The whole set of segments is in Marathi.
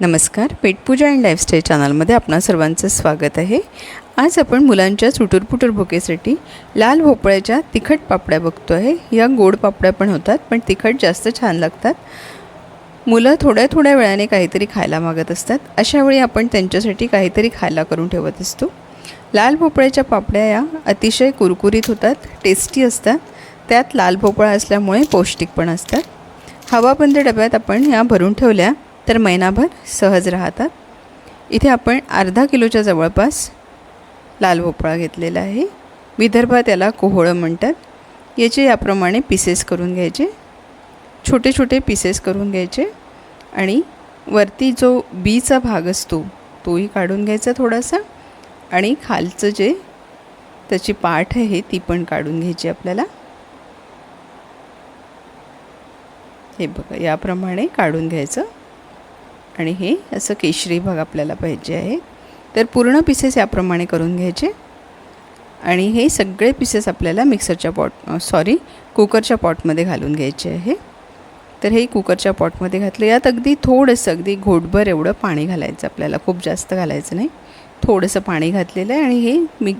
नमस्कार पेटपूजा अँड लाईफस्टाईल चॅनलमध्ये आपणा सर्वांचं स्वागत आहे. आज आपण मुलांच्या चुटुरपुटुर भुकेसाठी लाल भोपळ्याच्या तिखट पापड्या बघतो आहे या गोड पापड्या पण होतात पण तिखट जास्त छान लागतात. मुलं थोड्या थोड्या वेळाने काहीतरी खायला मागत असतात. अशावेळी आपण त्यांच्यासाठी काहीतरी खायला करून ठेवत असतो. लाल भोपळ्याच्या पापड्या या अतिशय कुरकुरीत होतात टेस्टी असतात. त्यात लाल भोपळा असल्यामुळे पौष्टिक पण असतात. हवाबंद डब्यात आपण ह्या भरून ठेवल्या. तर महिनाभर सहज राहतात. इथे आपण अर्धा किलोच्या जवळपास लाल भोपळा घेतलेला आहे. विदर्भात याला कोहळं म्हणतात. याचे याप्रमाणे पीसेस करून घ्यायचे. छोटे छोटे पीसेस करून घ्यायचे. आणि वरती जो बीचा भाग असतो तोही काढून घ्यायचा थोडासा. आणि खालचं जे त्याची पाठ आहे ती पण काढून घ्यायची आपल्याला. हे बघा याप्रमाणे काढून घ्यायचं. आणि हे असं केशरी भाग आपल्याला पाहिजे आहे. तर पूर्ण पीसेस याप्रमाणे करून घ्यायचे. आणि हे सगळे पीसेस आपल्याला मिक्सरच्या पॉट सॉरी कुकरच्या पॉटमध्ये घालून घ्यायचे आहे. तर हे कुकरच्या पॉटमध्ये घातलं. यात अगदी थोडंसं अगदी घोटभर एवढं पाणी घालायचं आपल्याला. खूप जास्त घालायचं नाही. थोडंसं पाणी घातलेलं आहे आणि हे मी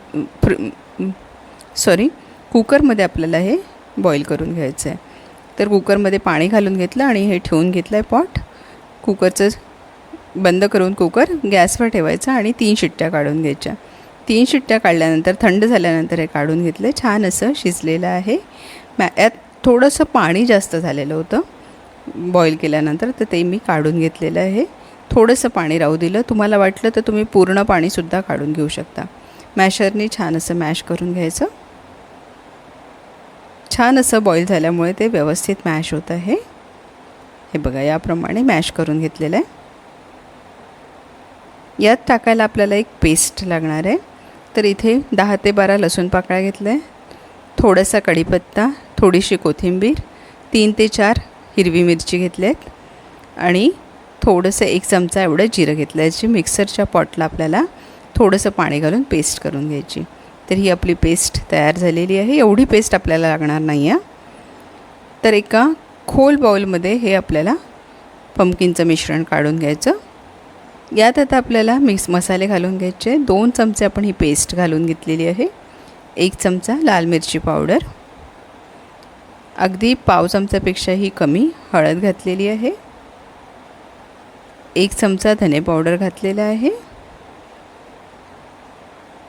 सॉरी कुकरमध्ये आपल्याला हे बॉईल करून घ्यायचं आहे. तर कुकरमध्ये पाणी घालून घेतलं आणि हे ठेवून घेतलं आहे पॉट कुकरचं बंद करून कुकर गॅसवर ठेवायचं आणि तीन शिट्ट्या काढून घ्यायच्या. तीन शिट्ट्या काढल्यानंतर थंड झाल्यानंतर हे काढून घेतलं. छान असं शिजलेलं आहे. मॅ यात थोडंसं पाणी जास्त झालेलं होतं. बॉईल केल्यानंतर तर ते मी काढून घेतलेलं आहे. थोडंसं पाणी राहू दिलं. तुम्हाला वाटलं तर तुम्ही पूर्ण पाणीसुद्धा काढून घेऊ शकता. मॅशरनी छान असं मॅश करून घ्यायचं. छान असं बॉईल झाल्यामुळे ते व्यवस्थित मॅश होत आहे. हे बघा याप्रमाणे मॅश करून घेतलेलं आहे. यात टाकायला आपल्याला एक पेस्ट लागणार आहे. तर इथे दहा ते बारा लसूण पाकळ्या घेतल्या आहे थोडासा कढीपत्ता थोडीशी कोथिंबीर तीन ते चार हिरवी मिरची घेतल्या आहेत. आणि थोडंसं एक चमचा एवढं जिरं घेतलं आहे जी मिक्सरच्या पॉटला आपल्याला थोडंसं पाणी घालून पेस्ट करून घ्यायची. तर ही आपली पेस्ट तयार झालेली आहे. एवढी पेस्ट आपल्याला लागणार नाही आहे. तर एका खोल बाउलमध्ये हे आपल्याला पंपकिनचं मिश्रण काढून घ्यायचं. यात आता आपल्याला मिक्स मसाले घालून घ्यायचे. दोन चमचे आपण ही पेस्ट घालून घेतलेली आहे. एक चमचा लाल मिरची पावडर. अगदी पाव चमचापेक्षाही कमी हळद घातलेली आहे. एक चमचा धने पावडर घातलेला आहे.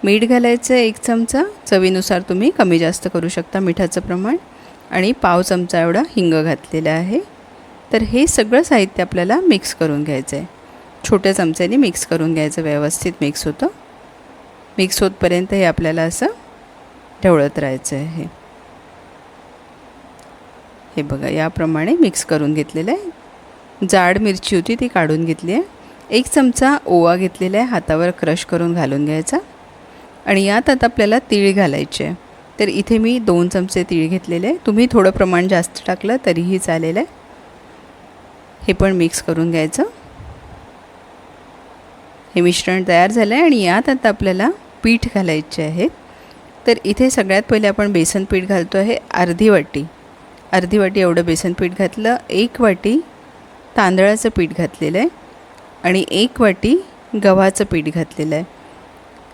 मीठ घालायचं एक चमचा. चवीनुसार तुम्ही कमी जास्त करू शकता मिठाचं प्रमाण. आणि पाव चमचा एवढा हिंग घातलेला आहे. तर हे सगळं साहित्य आपल्याला मिक्स करून घ्यायचं आहे छोट्या चमच्याने मिक्स करून घ्यायचं व्यवस्थित मिक्स होतं. मिक्स होतपर्यंत हे आपल्याला असं ढवळत राहायचं आहे हे बघा याप्रमाणे मिक्स करून घेतलेलं आहे. जाड मिरची होती ती काढून घेतली आहे. एक चमचा ओवा घेतलेला आहे हातावर क्रश करून घालून घ्यायचा. आणि यात आता आपल्याला तीळ घालायचे आहे. तर इथे मी दोन चमचे तीळ घेतलेले आहे. तुम्ही थोडं प्रमाण जास्त टाकलं तरीही चालेल आहे. हे पण मिक्स करून घ्यायचं. हे मिश्रण तयार झालं आहे आणि यात आता आपल्याला पीठ घालायचे आहे. तर इथे सगळ्यात पहिले आपण बेसन पीठ घालतो आहे. अर्धी वाटी. अर्धी वाटी एवढं बेसन पीठ घातलं. एक वाटी तांदळाचं पीठ घातलेलं आहे आणि एक वाटी गव्हाचं पीठ घातलेलं आहे.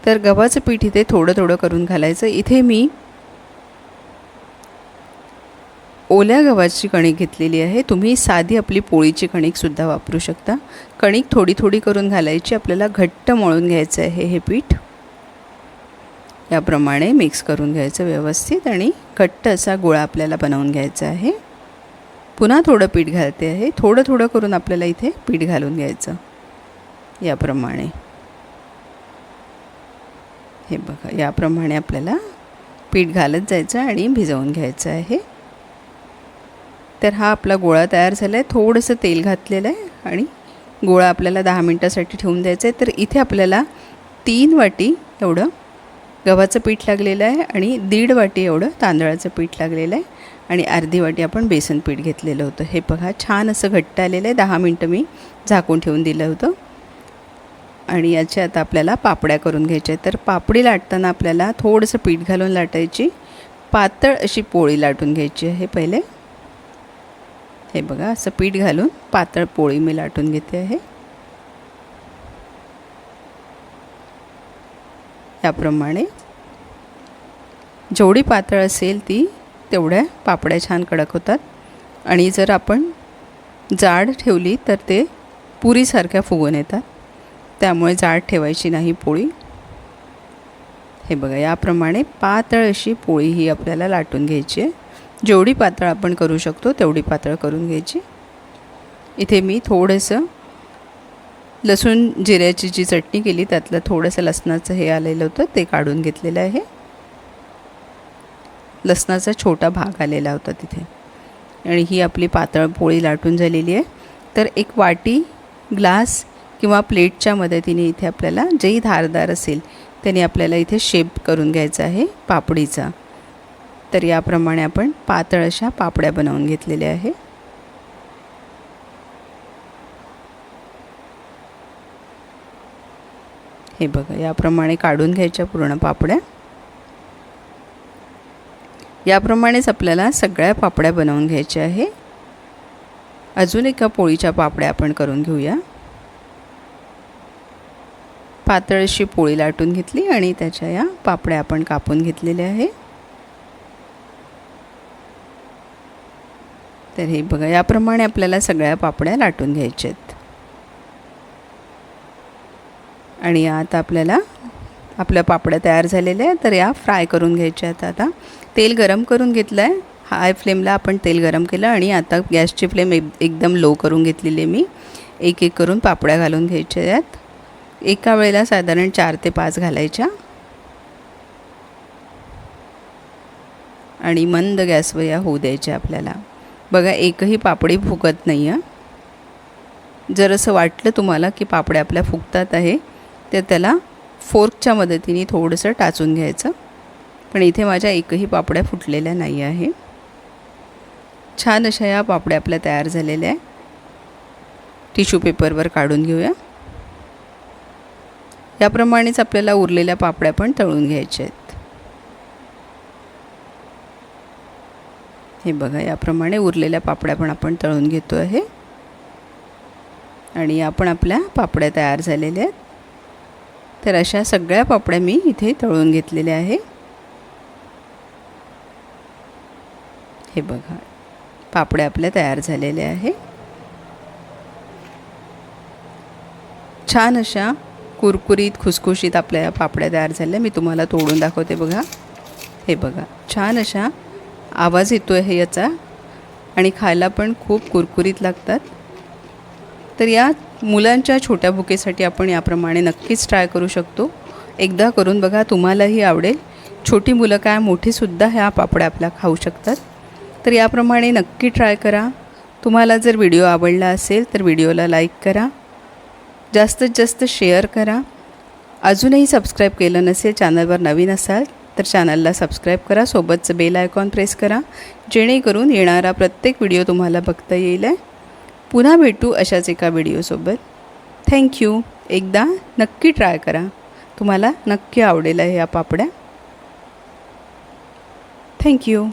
तर गव्हाचं पीठ इथे थोडं थोडं करून घालायचं. इथे मी ओल्या गव्हाची कणिक घेतलेली आहे. तुम्ही साधी आपली पोळीची कणिकसुद्धा वापरू शकता. कणिक थोडी थोडी करून घालायची. आपल्याला घट्ट मळून घ्यायचं आहे हे पीठ. याप्रमाणे मिक्स करून घ्यायचं व्यवस्थित आणि घट्ट असा गोळा आपल्याला बनवून घ्यायचा आहे. पुन्हा थोडं पीठ घालते आहे. थोडं थोडं करून आपल्याला इथे पीठ घालून घ्यायचं. याप्रमाणे. हे बघा याप्रमाणे आपल्याला पीठ घालत जायचं आणि भिजवून घ्यायचं आहे. तर हा आपला गोळा तयार झाला आहे थोडंसं तेल घातलेलं आहे आणि गोळा आपल्याला दहा मिनटासाठी ठेवून द्यायचं आहे. तर इथे आपल्याला तीन वाटी एवढं गव्हाचं पीठ लागलेलं आहे आणि दीड वाटी एवढं तांदळाचं पीठ लागलेलं आहे. आणि अर्धी वाटी आपण बेसन पीठ घेतलेलं होतं. हे बघा छान असं घट्ट आलेलं आहे. दहा मिनटं मी झाकून ठेवून दिलं होतं. आणि याच्या आता आपल्याला पापड्या करून घ्यायच्या आहेत. तर पापडी लाटताना आपल्याला थोडंसं पीठ घालून लाटायची. पातळ अशी पोळी लाटून घ्यायची आहे पहिले. हे बघा असं पीठ घालून पातळ पोळी मी लाटून घेते आहे. याप्रमाणे जेवढी पातळ असेल ती तेवढ्या पापड्या छान कडक होतात. आणि जर आपण जाड ठेवली तर ते पुरीसारख्या फुगून येतात. त्यामुळे जाड ठेवायची नाही पोळी. हे बघा याप्रमाणे पातळ अशी पोळी ही आपल्याला लाटून घ्यायची आहे. जेवढी पातळ आपण करू शकतो तेवढी पातळ करून घ्यायची. इथे मी थोडंसं लसूण जिऱ्याची जी चटणी केली त्यातलं थोडंसं लसणाचं हे आलेलं होतं ते काढून घेतलेलं आहे. लसणाचा छोटा भाग आलेला होता तिथे. आणि ही आपली पातळ पोळी लाटून झालेली आहे. तर एक वाटी ग्लास किंवा प्लेटच्या मदतीने इथे आपल्याला जेही धारदार असेल त्याने आपल्याला इथे शेप करून घ्यायचा आहे पापडीचा. तर याप्रमाणे आपण पातळ अशा पापड्या बनवून घेतलेल्या आहे हे बघा याप्रमाणे काढून घ्यायच्या पूर्ण पापड्या. याप्रमाणेच आपल्याला सगळ्या पापड्या बनवून घ्यायच्या आहे. अजून एका पोळीच्या पापड्या आपण करून घेऊया. पातळ अशी पोळी लाटून घेतली आणि त्याच्या या पापड्या आपण कापून घेतलेल्या आहे तर हे बघा याप्रमाणे आपल्याला सगळ्या पापड्या लाटून घ्यायच्या आहेत आणि आता आपल्याला आपल्या पापड्या तयार झालेल्या आहे तर या फ्राय करून घ्यायच्या आहेत आता. तेल गरम करून घेतलं आहे हाय फ्लेमला आपण तेल गरम केलं आणि आता गॅसची फ्लेम एक एकदम लो करून घेतलेली मी. एक एक करून पापड्या घालून घ्यायच्या आहेत. एका वेळेला साधारण चार ते पाच घालायच्या. आणि मंद गॅसवर या होऊ द्यायच्या आपल्याला. बघा एकही पापडी फुगत नाही आहे जर असं वाटलं तुम्हाला की पापड्या आपल्या फुगतात आहे तर त्याला फोर्कच्या मदतीने थोडंसं टाचून घ्यायचं. पण इथे माझ्या एकही पापड्या फुटलेल्या नाही आहे. छान अशा या पापड्या आपल्या तयार झालेल्या आहे. टिश्यू पेपरवर काढून घेऊया. याप्रमाणेच आपल्याला उरलेल्या पापड्या पण तळून घ्यायच्या आहेत. हे बघा याप्रमाणे उरलेल्या पापड्या पण आपण तळून घेतो आहे. आणि आपण आपल्या पापड्या तयार झालेल्या आहेत. तर अशा सगळ्या पापड्या मी इथे तळून घेतलेल्या आहे. हे बघा पापड्या आपल्या तयार झालेल्या आहे. छान अशा कुरकुरीत खुसखुशीत आपल्या या पापड्या तयार झाल्या. मी तुम्हाला तोडून दाखवते बघा. हे बघा छान अशा आवाज येतो आहे याचा. आणि खायला पण खूप कुरकुरीत लागतात. तर या मुलांच्या छोट्या भुकेसाठी आपण याप्रमाणे नक्कीच ट्राय करू शकतो. एकदा करून बघा तुम्हालाही आवडेल. छोटी मुलं काय मोठीसुद्धा ह्या पापड्या आपल्या खाऊ शकतात. तर याप्रमाणे नक्की ट्राय करा. तुम्हाला जर व्हिडिओ आवडला असेल तर व्हिडिओला लाईक करा. जास्तीत जास्त शेअर करा. अजूनही सबस्क्राईब केलं नसेल चॅनलवर नवीन असाल तर चॅनलला सबस्क्राईब करा सोबतचं बेल आयकॉन प्रेस करा जेणेकरून येणारा प्रत्येक व्हिडिओ तुम्हाला बघता येईल आहे. पुन्हा भेटू अशाच एका व्हिडिओसोबत. थँक्यू एकदा नक्की ट्राय करा. तुम्हाला नक्की आवडेल आहे या पापड्या. थँक्यू